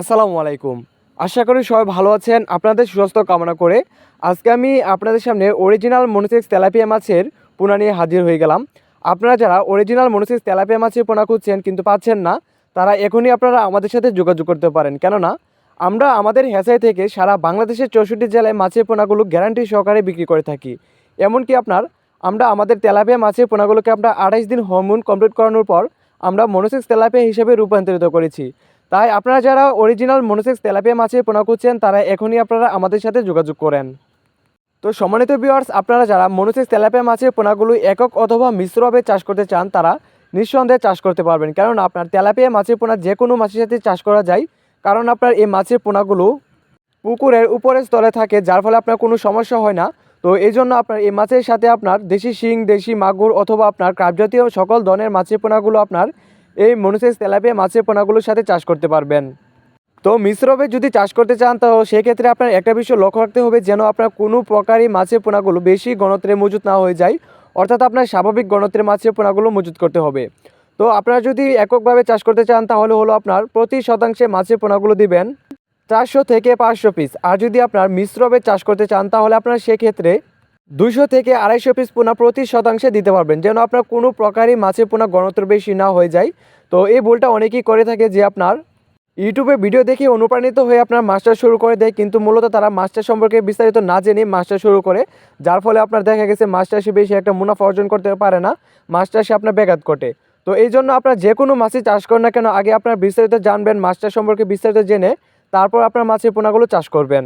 আসসালামু আলাইকুম। আশা করি সবাই ভালো আছেন, আপনাদের সুস্বাস্থ্য কামনা করে। আজকে আমি আপনাদের সামনে অরিজিনাল মনোসেক্স তেলাপিয়া মাছের পোনা নিয়ে হাজির হয়ে গেলাম। আপনারা যারা অরিজিনাল মনোসেক্স তেলাপিয়া মাছের পোনা খুঁজছেন কিন্তু পাচ্ছেন না, তারা এখনই আপনারা আমাদের সাথে যোগাযোগ করতে পারেন। কেননা, আমরা আমাদের হেসাই থেকে সারা বাংলাদেশের চৌষট্টি জেলায় মাছের পোনাগুলো গ্যারান্টি সহকারে বিক্রি করে থাকি। এমনকি আপনার, আমরা আমাদের তেলাপিয়া মাছের পোনাগুলোকে আমরা আড়াইশ দিন হরমোন কমপ্লিট করানোর পর আমরা মনোসেক্স তেলাপিয়া হিসেবে রূপান্তরিত করেছি। তাই আপনারা যারা অরিজিনাল মনোসেক্স তেলাপিয়া মাছের পোনা করছেন, তারা এখনই আপনারা আমাদের সাথে যোগাযোগ করেন। তো সম্মানিত ভিউয়ার্স আপনারা যারা মনোসেক্স তেলাপিয়া মাছের পোনাগুলো একক অথবা মিশ্রভাবে চাষ করতে চান, তারা নিঃসন্দেহে চাষ করতে পারবেন। কারণ আপনার তেলাপিয়া মাছের পোনা যে কোনো মাছের সাথে চাষ করা যায়। কারণ আপনার এই মাছের পোনাগুলো পুকুরের উপরের স্তরে থাকে, যার ফলে আপনার কোনো সমস্যা হয় না। তো এই জন্য আপনার এই মাছের সাথে আপনার দেশি শিং, দেশি মাগুর অথবা আপনার ক্রাব জাতীয় সকল ধরনের মাছের পোনাগুলো আপনার এই মনুসেস তেলাপিয়া মাছের পোনাগুলোর সাথে চাষ করতে পারবেন। তো মিশ্রভাবে যদি চাষ করতে চান, তো সেক্ষেত্রে আপনার একটা বিষয় লক্ষ্য রাখতে হবে যেন আপনার কোনো প্রকারই মাছের পোনাগুলো বেশি গণত্রে মজুত না হয়ে যায়, অর্থাৎ আপনার স্বাভাবিক গণত্রে মাছের পোনাগুলো মজুত করতে হবে। তো আপনারা যদি এককভাবে চাষ করতে চান, তাহলে হলো আপনার প্রতি শতাংশে মাছের পোনাগুলো দিবেন চারশো থেকে পাঁচশো পিস আর যদি আপনার মিশ্রভাবে চাষ করতে চান, তাহলে আপনার সেক্ষেত্রে দুইশো থেকে আড়াইশো পিস পোনা প্রতি শতাংশে দিতে পারবেন। যেন আপনার কোনো প্রকারই মাছের পোনা গণত্র বেশি না হয়ে যায়। তো এই ভুলটা অনেকেই করে থাকে যে আপনার ইউটিউবে ভিডিও দেখে অনুপ্রাণিত হয়ে আপনার মাস্টার শুরু করে দেয়, কিন্তু মূলত তারা মাস্টার সম্পর্কে বিস্তারিত না জেনে মাস্টার শুরু করে। যার ফলে আপনার দেখা গেছে মাস্টার সে বেশি একটা মুনাফা অর্জন করতে পারে না মাস্টার সে আপনার ব্যাঘাত ঘটে। তো এই জন্য আপনার যে কোনো মাছই চাষ করেন না কেন, আগে আপনার বিস্তারিত জানবেন মাস্টার সম্পর্কে বিস্তারিত জেনে তারপর আপনার মাছের পোনাগুলো চাষ করবেন।